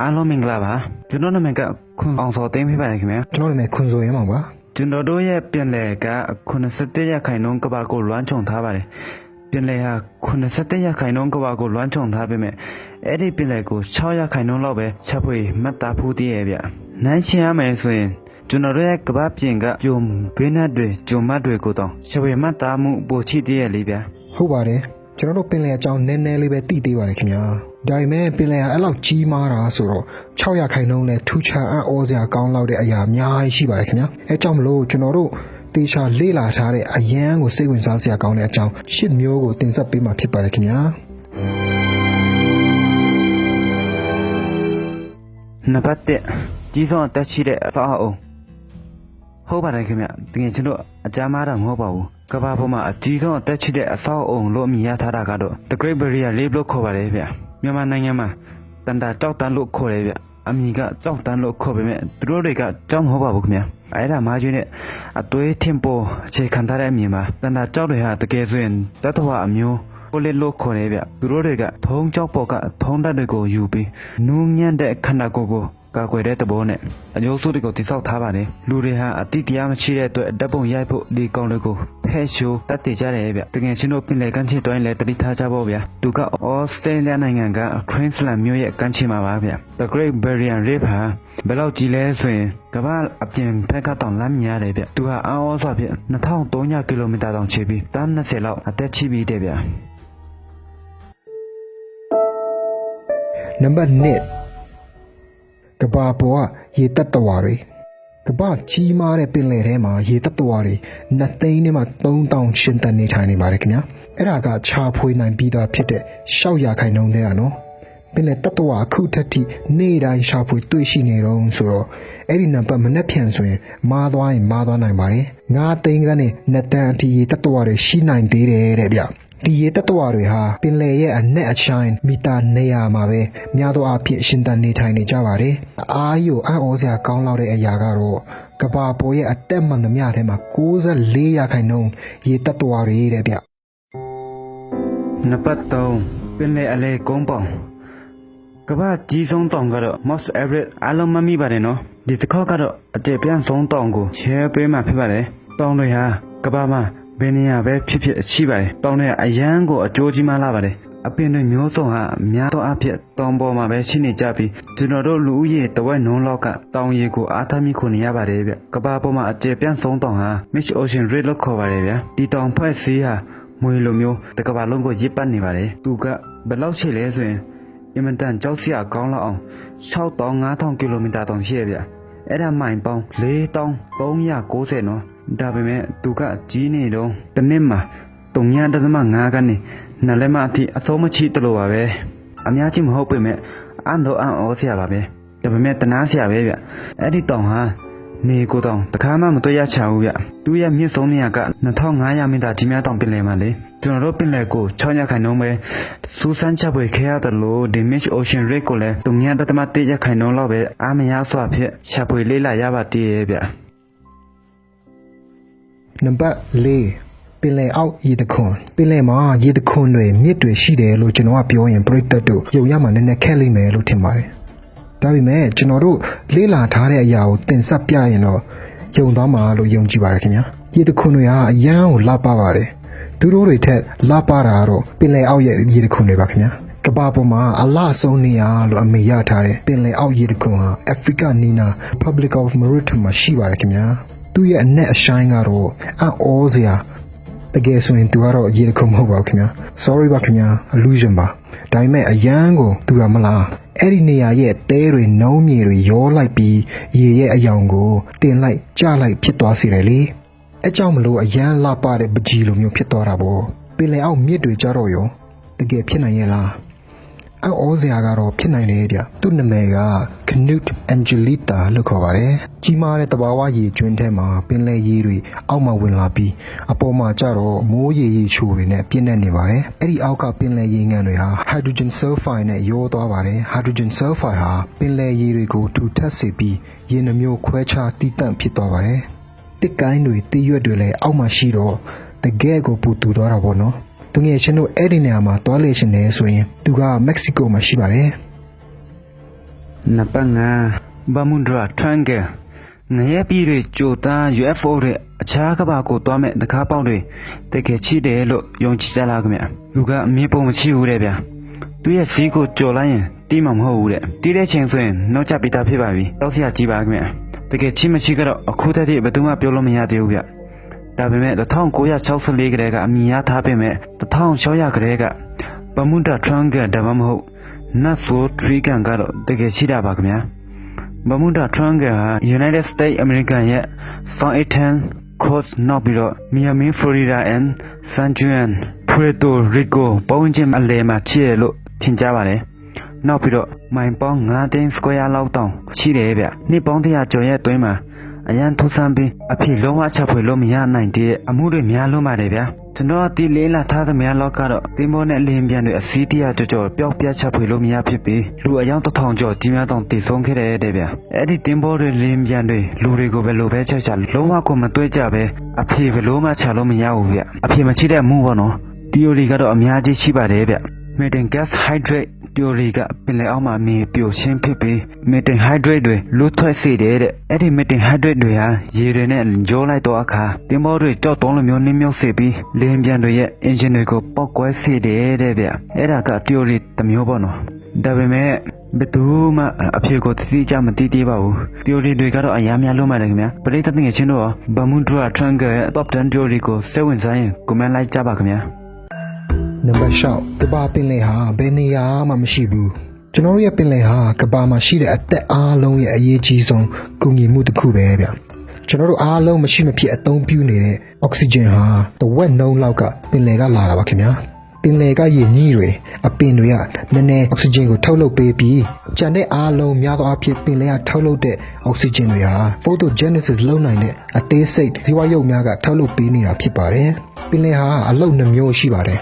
အားလုံးမင်္ဂလာပါကျွန်တော်နာမည်ကခွန်အောင်စောသိမ်းဖြစ်ပါတယ်ခင်ဗျာကျွန်တော်နာမည်ခွန်စိုးရဲမှာပါကျွန်တော်တို့ရဲ့ပြင်လယ်က87ရာခိုင်နှုန်းကဘာကိုလွှမ်းခြုံထားပါတယ်ပြင်လယ်ဟာ87ရာခိုင်နှုန်းကဘာကိုလွှမ်းခြုံထားပေမဲ့အဲ့ဒီပြင်လယ်ကို6ရာခိုင်နှုန်းလောက်ပဲချက်ဖွေမှတ်သားဖို့တည်းရဲ့ဗျနိုင်ရှင်းရမယ်ဆိုရင်ကျွန်တော်တို့ရဲ့ကဘာပြင်ကဂျုံဘေးနတ်တွေဂျုံမတ်တွေကိုတော့ချက်ဖွေမှတ်သားမှုပိုချီတည်းရဲ့လေဗျဟုတ်ပါတယ်ကျွန်တော်တို့ပင်လယ်အကြောင်းနည်းနည်းလေးပဲသိသေးပါတယ်ခင်ဗျာ ဒါပေမဲ့ပင်လယ်ကအဲ့လောက်ကြီးမားတာဆိုတော့600ခိုင်နှုန်းလဲထူချာအံ့ဩစရာကောင်းလောက်တဲ့အရာအများကြီးရှိပါတယ်ခင်ဗျာအဲကြောင့်မလို့ကျွန်တော်တို့တေချာလေ့လာထားတဲ့အရန်ကိုစိတ်ဝင်စားစရာကောင်းတဲ့အကြောင်းရှစ်မျိုးကိုတင်ဆက်ပေးမှာဖြစ်ပါတယ်ခင်ဗျာနံပါတ်1ကြီးဆုံးအသက်ရှိတဲ့အဆောက်အအုံဟုတ်ပါတယ်ခင်ဗျတကယ်ကျွန်တော်အကြမ်းမားတာမဟုတ်ပါဘူးကမ္ဘာပေါ်မှာအကြီးဆုံးအသက်ရှိတဲ့အဆောက်အအုံလို့အမည်ရထားတာကတော့ The Great Barrier Reef လို့ခေါ်ပါတယ်ဗျ မြန်မာနိုင်ငံမှာတန်တာကြောက်တန်းလို့ခေါ်တယ်ဗျအမည်ကကြောက်တန်းလို့ခေါ်ပေမဲ့သူတို့တွေကကြောက်မဟုတ်ပါဘူးခင်ဗျအဲ့ဒါမှကျွေးနဲ့အသွေးထင်ပေါ်အခြေခံထားတဲ့အမည်မှာတန်တာကြောက်တွေဟာတကယ်ဆိုရင်တတ္တဝအမျိုးကိုလေးလို့ခေါ်တယ်ဗျသူတို့တွေကထုံးကြောက်ပေါ်ကထုံးတတ်တွေကိုယူပြီးနူးညံ့တဲ့ခန္ဓာကိုယ်ကို ကာကွယ်တဲ့သဘောနဲ့အမျိုးစုတွေကိုတိစောက်ထားပါတယ်လူတွေဟာအတိတရားမရှိတဲ့အတွက်ဓာတ်ပုံရိုက်ဖို့ဒီကောင်တွေကိုဖဲရှိုးတတ်တည်ကြတယ်ဗျတကယ်ချင်းတို့ပြင်လေကမ်းခြေတိုင်းလည်းတတိထားကြဖို့ဗျသူကဩစတြေးလျနိုင်ငံက Queensland မြို့ရဲ့ကမ်းခြေမှာပါဗျ The Great Barrier Reef ဟာဘယ်လောက်ကြီးလဲဆိုရင်ကမ္ဘာအပြင်ဘက်ကတောင်လမ်းမြင်ရတယ်ဗျသူဟာအောင်းဩစွာဖြင့်2300ကီလိုမီတာတောင်ခြေပြီးတန်း20လောက်အသက်ချိပြီးတယ်ဗျနံပါတ်1 ကဘာပေါ်ကရေတက်တဝါတွေကဘာကြီးမားတဲ့ပင်လယ်ထဲမှာရေတက်တဝါတွေနှစ်သိန်းနဲ့မှ3000ရှင်တန်နေထိုင်နေပါတယ်ခင်ဗျာအဲ့ဒါကခြာဖွေးနိုင်ပြီးသားဖြစ်တဲ့ရှောက်ရခိုင်နှုန်းတဲ့ကနော်ပင်လယ်တက်တဝါအခုထက်ထိနေ့တိုင်းရှာဖွေတွေ့ရှိနေတော့ဆိုတော့အဲ့ဒီနံပါတ်မနဲ့ဖြန်ဆိုရင်မားသွားရင်မားသွားနိုင်ပါတယ်ငါးသိန်းကနေနှစ်တန်အထိရေတက်တဝါတွေရှိနိုင်သေးတယ်တဲ့ဗျ ဒီရေတက်တဝါတွေဟာပင်လယ်ရဲ့အနက်အချိုင်းမီတာ200မှာပဲများသောအားဖြင့်ရှင်သန်နေထိုင်နေကြပါတယ်။အားယိုအံ့ဩစရာကောင်းလောက်တဲ့အရာကတော့ကဘာပေါ်ရဲ့အသက်မှန်သမျှထဲမှာ64ရာခိုင်နှုန်းရေတက်တဝါတွေတဲ့ဗျနံပါတ်3ပင်လေအလဲကုန်းပေါင်ကမ္ဘာကြီးဆုံးတောင်ကတော့ Mount Everest အားလုံးမမိပါတယ်နော်ဒီတစ်ခေါက်ကတော့အကျယ်ပြန့်ဆုံးတောင်ကို share ပေးမှာဖြစ်ပါတယ်တောင်တွေဟာကမ္ဘာမှာ ဘယ်နေရာပဲဖြစ်ဖြစ်ရှိပါတယ်တောင်တွေကအရန်ကိုအကျိုးကြီးမှလာပါတယ်အပင်တွေမျိုးစုံဟာများသောအားဖြင့်တောင်ပေါ်မှာပဲရှိနေကြပြီးကျွန်တော်တို့လူဦးရေတဝက်နှုန်းလောက်ကတောင်ရီကိုအားထားမိခွနေရပါတယ်ဗျကမ္ဘာပေါ်မှာအကျယ်ပြန့်ဆုံးတောင်ဟာ Mitch Ocean Ridge လို့ခေါ်ပါတယ်ဗျဒီတောင်ဖွဲ့စည်းဟာမွေလိုမျိုးတစ်ကမ္ဘာလုံးကိုရစ်ပတ်နေပါတယ်သူကဘယ်လောက်ရှိလဲဆိုရင်အင်မတန်ကြောက်စရာကောင်းလောက်အောင်6500ကီလိုမီတာတောင်ရှိရဗျ အဲ့ဒါမိုင်ပေါင်း4390နော်ဒါပေမဲ့သူကကြီးနေတော့တစ်နှစ်မှာ3.5ကနေနှစ်လက်မအထိအဆုံးမချိတလို့ပါပဲအများကြီးမဟုတ်ပေမဲ့အန်တော့အန်ဩစရာပါပဲဒါပေမဲ့တနာစရာပဲဗျအဲ့ဒီတောင်ဟာနေကိုတောင်တခါမှမတွေ့ရချဘူးဗျသူရဲ့မြင့်ဆုံးနေရာက2500မီတာကြီးများတောင်ပင်လယ်မှာလေ ကျွန်တော်တို့ပင်လယ်ကို6ရက်ခိုင်နှုန်းပဲစူးစမ်းချက်ပွေခဲ့ရတယ်လို့ Damage Ocean Rate ကိုလည်းတုံညာတတမ1ရက်ခိုင်နှုန်းလောက်ပဲအားမရစွာဖြင့်ရှာဖွေလေးလာရပါတည်းရဲ့ဗျနံပါတ်4ပင်လယ်အောက်ရေတခွန်ပင်လယ်မှာရေတခွန်တွေမြစ်တွေရှိတယ်လို့ကျွန်တော်ကပြောရင်ပြိတ္တတို့ယုံရမှာနည်းနည်းခက်လိမ့်မယ်လို့ထင်ပါတယ်ဒါပေမဲ့ကျွန်တော်တို့လေ့လာထားတဲ့အရာကိုတင်ဆက်ပြရင်တော့ယုံသွားမှာလို့ယုံကြည်ပါတယ်ခင်ဗျာရေတခွန်တွေဟာအရန်ကိုလှပပါတယ် သူတို့တွေထက်လှပတာကတော့ပင်လယ်အောက်ရဲ့ရေတခွန်တွေပါခင်ဗျာကမ္ဘာပေါ်မှာအလားဆုံးနေရလို့အမေရထားတဲ့ပင်လယ်အောက်ရေတခွန်ဟာ Africa Nina Republic of Mauritius မှာရှိပါတယ်ခင်ဗျာသူ့ရဲ့အနက်အရှိုင်းကတော့အံ့ဩစရာတကယ်ဆိုရင်သူကတော့ရေတခွန်မဟုတ်ပါဘူးခင်ဗျာ sorry ပါခင်ဗျာ illusion ပါဒါပေမဲ့အရန်ကိုသူရမလားအဲ့ဒီနေရာရဲ့တဲတွေနှုံးမြေတွေရောလိုက်ပြီးရေရဲ့အယောင်ကိုတင်လိုက်ကြလိုက်ဖြစ်သွားစေတယ်လေ အဲကြောင့်မလို့အရန်လှပတဲ့ပကြီးလိုမျိုးဖြစ်သွားတာပေါ့ပင်လယ်အောက်မြစ်တွေကြတော့ရောတကယ်ဖြစ်နိုင်ရဲ့လားအော်ဩစရာကတော့ဖြစ်နိုင်တယ်ဗျသူ့နာမည်က Knut Angelita လို့ခေါ်ပါတယ်ကြီးမားတဲ့တဘာဝရေကျွန်းထဲမှာပင်လယ်ရေတွေအောက်မှာဝင်လာပြီးအပေါ်မှာကျတော့မိုးရေရေချိုတွေနဲ့ပြည့်နေနေပါတယ်အဲ့ဒီအောက်ကပင်လယ်ရေငန်တွေဟာ hydrogen sulfide နဲ့ရောသွားပါတယ် hydrogen sulfide ဟာပင်လယ်ရေတွေကိုထူထပ်စေပြီးရေနှမျိုးခွဲခြားတည်တံ့ဖြစ်သွားပါတယ် တစ်ကိုင်းတွေတည်ရွက်တွေလည်းအောက်မှာရှိတော့တကယ်ကိုပူတူသွားတာပေါ့နော်သူငယ်ချင်းတို့အဲ့ဒီနေရာမှာတွားလေရှင်နေဆိုရင်သူကမက္ကဆီကိုမှာရှိပါတယ်နံပါတ်5ဘမွန်ဒရာထရန်ဂယ်ငရဲပြည်တွေကြိုသား UFO တွေအခြားကမ္ဘာကိုသွားမဲ့တကားပေါက်တွေတကယ်ချီတယ်လို့ယုံကြည်ကြလားခင်ဗျလူကအမြင်ပုံမချဘူးတဲ့ဗျာသူရဲ့ဈေးကိုကြော်လိုက်ရင်တီးမှာမဟုတ်ဘူးတဲ့တီးတဲ့ချိန်ဆိုရင်နောက်ကျပြီးသားဖြစ်ပါပြီတောက်စရာကြီးပါခင်ဗျ တကယ်ချီမရှိကတော့အခုတည်းကဘယ်သူမှပြောလို့မရသေးဘူးဗျဒါပေမဲ့1964ကလေးကအမြင်ရထားပေမဲ့1600ကလေးကဘမွန်တာထရန်ကဒါမှမဟုတ်နတ်ဆိုထရီကန်ကတော့တကယ်ရှိတာပါခင်ဗျာဘမွန်တာထရန်ကဟာ United States American ရဲ့ Southern Cross နောက်ပြီးတော့ Miami Florida and San Juan Puerto Rico ပုံချင်းအလဲမှာချစ်ရလို့ထင်ကြပါတယ် နောက်ပြီးတော့မိုင်ပေါင်း9သိန်း square လောက်တောင်ရှိတယ်ဗျနှစ်ပေါင်း100ကျော်ရဲ့အတွင်းမှာအရန်ထူဆန်းပြီးအဖြစ်လုံးဝချက်ဖွေလို့မရနိုင်တဲ့အမှုတွေများလွန်းပါတယ်ဗျာကျွန်တော်ဒီလေးလာထားသမျှလောက်ကတော့တင်းမောနဲ့လင်းပြန်တွေအစည်းတရကြော်ကြော်ပျောက်ပြတ်ချက်ဖွေလို့မရဖြစ်ပြီးလူအယောက်တစ်ထောင်ကျော်ကြီးများတောင်တည်ဆုံးခဲ့တဲ့တဲ့ဗျာအဲ့ဒီတင်းမောတွေလင်းပြန်တွေလူတွေကိုပဲလိုပဲချက်ချလုံးဝကိုမတွေ့ကြပဲအဖေဘယ်လို့မှချလို့မရဘူးဗျအဖေမချိတဲ့အမှုပေါ့နော် theory ကတော့အများကြီးရှိပါတယ်ဗျ methane gas hydrate theory ကပင်လယ်အောက်မှာမြေပြိုရှင်းဖြစ်ပြီး methane hydrate တွေလွတ်ထွက်စေတယ်တဲ့အဲ့ဒီ methane hydrate တွေဟာရေတွေနဲ့ကြောလိုက်တော့အခါတင်မောတွေကြောက်တုံးလိုမျိုးနှင်းမြုပ်စေပြီးလင်းပြန်တွေရဲ့ engine တွေကိုပောက်ကွဲစေတယ်တဲ့ဗျအဲ့ဒါက theory တစ်မျိုးပေါ့နော်ဒါပေမဲ့ဘယ်သူမှအဖြေကိုသိကြမသိသေးပါဘူး theory တွေကတော့အများများလုံးပါတယ်ခင်ဗျာပရိသတ်ငယ်ချင်းတို့ရော Bermuda Triangle ရဲ့ top 10 theory ကိုစိတ်ဝင်စားရင် comment လိုက်ကြပါခင်ဗျာ နံပါတ်6ကဘာပင်လယ်ဟာဘယ်နေရာမှမရှိဘူးကျွန်တော်တို့ရဲ့ပင်လယ်ဟာကဘာမှာရှိတဲ့အသက်အားလုံးရဲ့အရေးကြီးဆုံးကူညီမှုတစ်ခုပဲဗျကျွန်တော်တို့အားလုံးမရှိမဖြစ်အသုံးပြုနေတဲ့အောက်ဆီဂျင်ဟာတဝက်နှုန်းလောက်ကပင်လယ်ကလာတာပါခင်ဗျာပင်လယ်ကရေညှိတွေအပင်တွေကနည်းနည်းအောက်ဆီဂျင်ကိုထုတ်လုပ်ပေးပြီးကျန်တဲ့အားလုံးများသောအားဖြင့်ပင်လယ်ကထုတ်လုပ်တဲ့အောက်ဆီဂျင်တွေဟာ photogenesis လုပ်နိုင်တဲ့အသေးစိတ်ဇီဝရုပ်များကထုတ်လုပ်ပေးနေတာဖြစ်ပါတယ်ပင်လယ်ဟာအလုပ်နှမျိုးရှိပါတယ်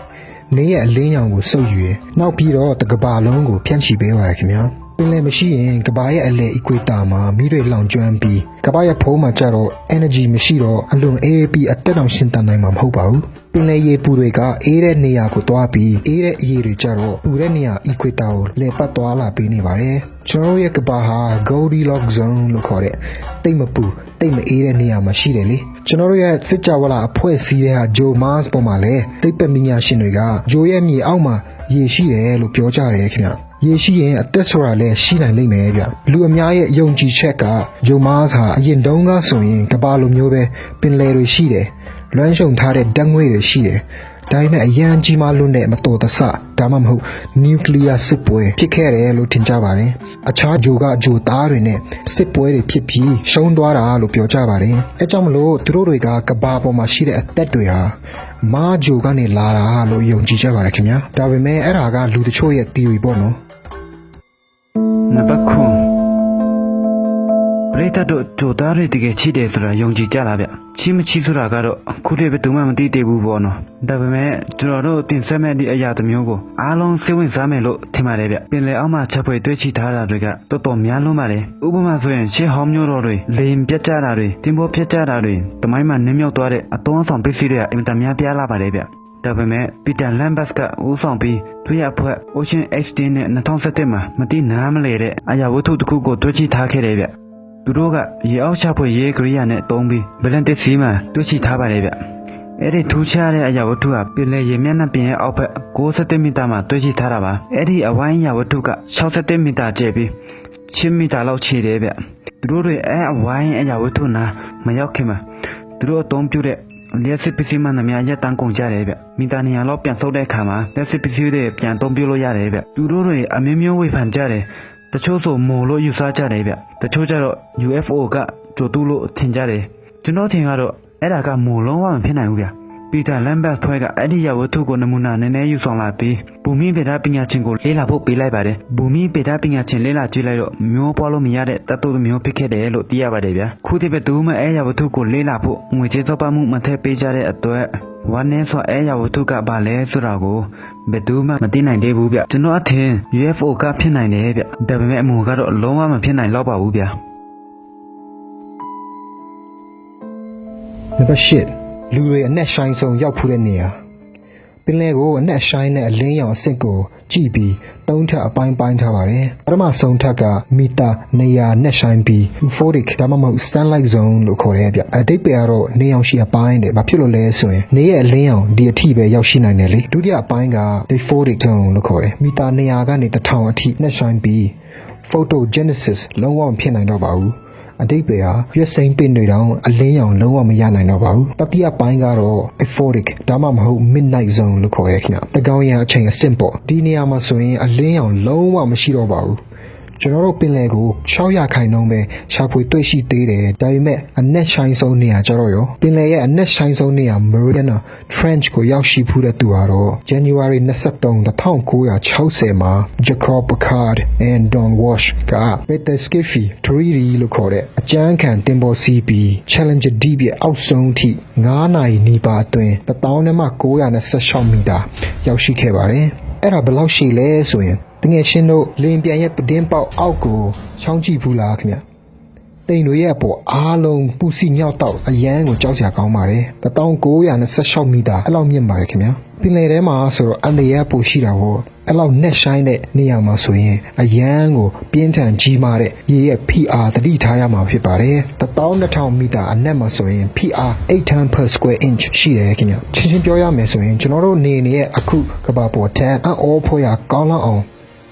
နေရဲ့အလင်းရောင်ကိုစုပ်ယူရယ်နောက်ပြီးတော့တကဘာလုံးကိုဖြန့်ချီပေးပါရခင်ဗျာပင်လယ်မရှိရင်ကဘာရဲ့အလယ် equator မှာမိတွေလောင်ကျွမ်းပြီးကဘာရဲ့ဖုံးမှာကျတော့ energy မရှိတော့အလွန်အေးပြီးအသက်တောင်ရှင်တန်နိုင်မှာမဟုတ်ပါဘူးပ င်လယ်ရေပူတွေကအေးတဲ့နေရာကိုတွားပြီးအေးတဲ့အရေတွေကျတော့ပူတဲ့နေရာ equator ကိုလဲပတ်သွားလာပေးနေပါတယ်ကျွန်တော်တို့ရဲ့ကဘာဟာ Goldilocks zone လို့ခေါ်တဲ့တိတ်မပူတိတ်မအေးတဲ့နေရာမှာရှိတယ်လေကျွန်တော်တို့ရဲ့စစ်ကြဝဠာအဖွဲ့အစည်းတွေကဂျိုမတ်ပေါ်မှာလဲတိတ်ပက်မညာရှင်တွေကဂျိုရဲ့မြေအောက်မှာရေရှိတယ်လို့ပြောကြတယ်ခင်ဗျရေရှိရင်အသက်ဆိုတာလည်းရှိနိုင်လိမ့်မယ်ဗျလူအများရဲ့ယုံကြည်ချက်ကဂျိုမားဟာအရင်တုန်းကဆိုရင်ကဘာလိုမျိုးပဲပင်လယ်တွေရှိတယ် လွမ်းရှုံထားတဲ့ဓာတ်ငွေတွေရှိတယ်ဒါပေမဲ့အရန်ကြီးမားလွန်းတဲ့မတော်တဆဒါမှမဟုတ်နျူကလ িয়ার စစ်ပွဲဖြစ်ခဲ့တယ်လို့ထင်ကြပါတယ်အခြားဂျိုကဂျိုသားတွေနဲ့စစ်ပွဲတွေဖြစ်ပြီးရှုံးသွားတာလို့ပြောကြပါတယ်အဲကြောင့်မလို့သူတို့တွေကကဘာပေါ်မှာရှိတဲ့အသက်တွေဟာမာဂျိုကနေလာတာလို့ယုံကြည်ကြပါတယ်ခင်ဗျာဒါပေမဲ့အဲ့ဒါကလူတချို့ရဲ့ theory ပေါ့နော်နံပါတ်9ပ ရိသတ်တို့ကြိုသားတွေတကယ်ချစ်တယ်ဆိုတာယုံကြည်ကြလားဗျချစ်မချစ်ဆိုတာကတော့ခုတည်းပဲသူမှမသိသေးဘူးပေါ့နော်ဒါပေမဲ့ကျွန်တော်တို့တင်ဆက်မဲ့ဒီအရာတစ်မျိုးကိုအားလုံးစိတ်ဝင်စားမယ်လို့ထင်ပါတယ်ဗျပင်လယ်အောက်မှာချက်ဖွေတွေ့ချထားတာတွေကတော်တော်များလွန်းပါတယ်ဥပမာဆိုရင်ရှေးဟောင်းမျိုးတော်တွေလေရင်ပြတ်ကြတာတွေတင်ပေါ်ပြတ်ကြတာတွေတမိုင်းမှာနင်းမြောက်သွားတဲ့အသွမ်းဆောင်ပစ္စည်းတွေကအင်တာများပြားလာပါတယ်ဗျဒါပေမဲ့ပီတာလမ်ဘတ်ကဦးဆောင်ပြီးသူရအဖွဲ့ Ocean X10 နဲ့2017မှာမတိနားမလဲတဲ့အရာဝတ္ထုတစ်ခုကိုတွေ့ချိထားခဲ့တယ်ဗျ။ သူတို့ကရေအောက်ချဖွေရေကရိယာနဲ့တုံးပြီးဗလန်တစ်စီမှာတွေ့ချိထားပါတယ်ဗျ။အဲ့ဒီထူးခြားတဲ့အရာဝတ္ထုကပင်လယ်ရေမျက်နှာပြင်ရဲ့အောက်ဘက်67မီတာမှာတွေ့ချိထားတာပါ။အဲ့ဒီအဝိုင်းအရာဝတ္ထုက67မီတာကျယ်ပြီး10မီတာလောက်ခြေတယ်ဗျ။သူတို့တွေအဲ့အဝိုင်းအရာဝတ္ထုနာမရောက်ခင်မှာသူတို့အသုံးပြုတဲ့လျှက်စစ်ပစ္စည်းမှန်သမျှရက်တန်းကုန်ကြတယ်ဗျမီတာ200လောက်ပြန်ဆုပ်တဲ့အခါမှာလျှက်စစ်ပစ္စည်းတွေပြန်သုံးပြလို့ရတယ်ဗျသူတို့တွေအမျိုးမျိုးဝေဖန်ကြတယ် တချို့ဆိုမို့လို့ယူဆကြတယ်ဗျတချို့ကျတော့ UFO ကကြိုတူးလို့ထင်ကြတယ်ကျွန်တော်ထင်ကတော့အဲ့ဒါကမို့လုံးဝမဖြစ်နိုင်ဘူးဗျပီတာလမ်ဘတ်ဖွဲကအဲ့ဒီရဝတ္ထုကိုနမူနာနည်းနည်းယူဆောင်လာပြီးဘူမိဗေဒပညာရှင်ကိုလေ့လာဖို့ပေးလိုက်ပါတယ်ဘူမိဗေဒပညာရှင်လေ့လာကြည့်လိုက်တော့မျိုးပွားလို့မရတဲ့တတ်တုမျိုးဖြစ်ခဲ့တယ်လို့သိရပါတယ်ဗျာခုဒီပဲသူမှအဲ့ရဝတ္ထုကိုလေ့လာဖို့ငွေကြေးသောပမှုမထည့်ပေးကြတဲ့အတွက်ဝမ်းနည်းစွာအဲ့ရဝတ္ထုကဘာလဲဆိုတာကို ဘယ်သူမှမသိနိုင်သေးဘူးဗျကျွန်တော်အထင် UFO ကဖြစ်နိုင်တယ်ဗျဒါပေမဲ့အမှုကတော့လုံးဝမဖြစ်နိုင်တော့ပါဘူးဗျာနံပါတ်၈လူတွေအနက်ရှိုင်းဆုံးရောက်ဖူးတဲ့နေရာ ပပင်လယ်ကိုအနက်ရှိုင်းနဲ့အလင်းရောင်အဆင့်ကိုကြည့်ပြီးသုံးထပ်အပိုင်းပိုင်းထားပါတယ်ပထမဆုံးထပ်ကမီတာနေရာနက်ရှိုင်းပြီး euphoric ဒါမှမဟုတ် sunlight zone လို့ခေါ်တယ်ဗျအတိတ်ပဲကတော့နေရောင်ရှိအပိုင်းတဲ့ဘာဖြစ်လို့လဲဆိုရင်နေရဲ့အလင်းရောင်ဒီအထိပဲရောက်ရှိနိုင်တယ်လေဒုတိယအပိုင်းက euphoric zone လို့ခေါ်တယ်မီတာနေရာကနေ1000အထိနက်ရှိုင်းပြီး photogenesis လုံးဝမဖြစ်နိုင်တော့ပါဘူး အတိတ်ပဲဟာရွက်စိမ်းပင်တွေတောင်အလင်းရောင်လုံးဝမရနိုင်တော့ပါဘူးတတိယပိုင်းကတော့ euphoric ဒါမှမဟုတ် midnight zone လို့ခေါ်ရဲခင်ဗျတကောင်ရအချိန်အဆင့်ပေါ့ဒီနေရာမှာဆိုရင်အလင်းရောင်လုံးဝမရှိတော့ပါဘူး ကျွန်တော်တို့ပင်လယ်ကို600ခိုင်နှုန်းပဲရှာဖွေတွေ့ရှိသေးတယ်ဒါပေမဲ့အနက်ရှိုင်းဆုံးနေရာကျတော့ရောပင်လယ်ရဲ့အနက်ရှိုင်းဆုံးနေရာ Mariana Trench ကိုရောက်ရှိဖူးတဲ့သူကတော့ January 23 1960မှာ Jacob Picard and Don Walsh က Peter Skiffy 3D လို့ခေါ်တဲ့အကျန်းခံတင်ပေါ်စီးပြီး Challenger Deep ရဲ့အောက်ဆုံးထိ9နာရီနီးပါးအတွင်း1926မီတာရောက်ရှိခဲ့ပါတယ် အဲ့ဒါဘယ်လောက်ရှိလဲဆိုရင်တကယ်ရှင်းတို့လင်းပြန်ရဲ့ပတင်းပေါက်အောက်ကိုချောင်းကြည့်ဘူးလားခင်ဗျတိမ်တွေရဲ့အပေါ်အားလုံးပူစီညောက်တော့အရန်ကိုကြောက်စရာကောင်းပါတယ်1926မီတာအဲ့လောက်မြင့်ပါတယ်ခင်ဗျပင်လယ်ထဲမှာဆိုတော့အန်ဒီရဲ့ပူရှိတာပေါ့ အဲ့လောက်နက်ရှိုင်းတဲ့နေရာမှာဆိုရင်အရန်ကိုပြင်းထန်ကြီးမားတဲ့ရေရဲ့ PR တတိထားရမှာဖြစ်ပါတယ်12000မီတာအနက်မှာဆိုရင် PR 800 per square inch ရှိတယ်ခင်ဗျချင်းချင်းပြောရမယ်ဆိုရင်ကျွန်တော်တို့နေနေရဲ့အခုကဘာပေါ်ထက်အံ့ဩဖို့ရကောင်းလောက်အောင်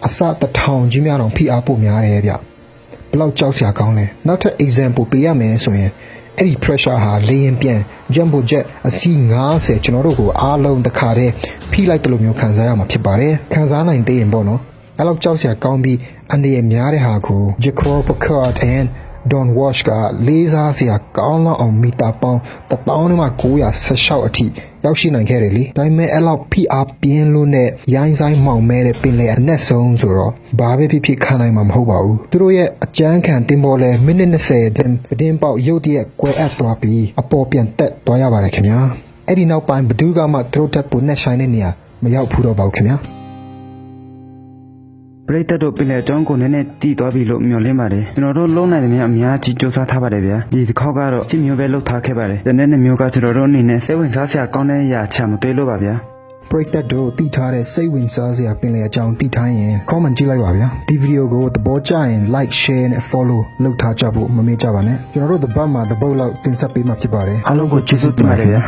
အစတစ်ထောင်ကြီးများတော့ PR ပို့များတယ်ဗျဘယ်လောက်ကြောက်စရာကောင်းလဲနောက်ထပ် example ပေးရမယ်ဆိုရင် အဲ့ဒီ pressure ဟာလေရင်ပြန် jumbo jet အစီး90ကျွန်တော်တို့ကိုအားလုံးတစ်ခါတည်းဖိလိုက်တယ်လို့မျိုးခံစားရမှာဖြစ်ပါတယ်ခံစားနိုင်သေးရင်ပေါ့နော်အဲ့လောက်ကြောက်စရာကောင်းပြီးအန်ဒီရဲ့များတဲ့ဟာကို Jacob Picard and Don Walsh ကလေးစားစရာကောင်းလောက်အောင်မီတာပေါင်း1916အထိ ရောက်ရှိနိုင်ခဲ့တယ်လေဒါပေမဲ့အဲ့လောက် PR ပြင်းလို့နဲ့ရိုင်းဆိုင်မှောင်မဲတဲ့ပင်လယ်အနက်ဆုံးဆိုတော့ဘာပဲဖြစ်ဖြစ်ခံနိုင်မှာမဟုတ်ပါဘူးသူတို့ရဲ့အကြမ်းခံတင်ပေါ်လဲမိနစ်20အတွင်းပတင်းပေါက်ရုတ်တရက်ကွဲအပ်သွားပြီးအပေါ်ပြန်တက်သွားရပါတယ်ခင်ဗျာအဲ့ဒီနောက်ပိုင်းဘဒူးကမှသူတို့တက်ပုံနဲ့ဆိုင်တဲ့နေရာမရောက်ဘူးတော့ပါဘူးခင်ဗျာ ပရိသတ်တို့ပင်လယ်ကျောင်းကိုနည်းနည်းတည်သွားပြီလို့မျှော်လင့်ပါတယ်ကျွန်တော်တို့လုံးနိုင်တဲ့များအများကြီးစူးစမ်းထားပါတယ်ဗျာဒီတစ်ခေါက်ကတော့စစ်မျိုးပဲလှုပ်ထားခဲ့ပါတယ်တနေ့နေ့မျိုးကကျွန်တော်တို့အနေနဲ့စိတ်ဝင်စားစရာကောင်းတဲ့အရာချမတွေ့လို့ပါဗျာပရိသတ်တို့တည်ထားတဲ့စိတ်ဝင်စားစရာပင်လယ်အကြောင်းတည်ထားရင် comment ကြည့်လိုက်ပါဗျာဒီဗီဒီယိုကိုသဘောကျရင် like share နဲ့ follow လုပ်ထားကြဖို့မမေ့ကြပါနဲ့ကျွန်တော်တို့တပတ်မှာတပုတ်လောက်တင်ဆက်ပေးမှာဖြစ်ပါတယ်အားလုံးကိုကျေးဇူးတင်ပါတယ်ဗျာ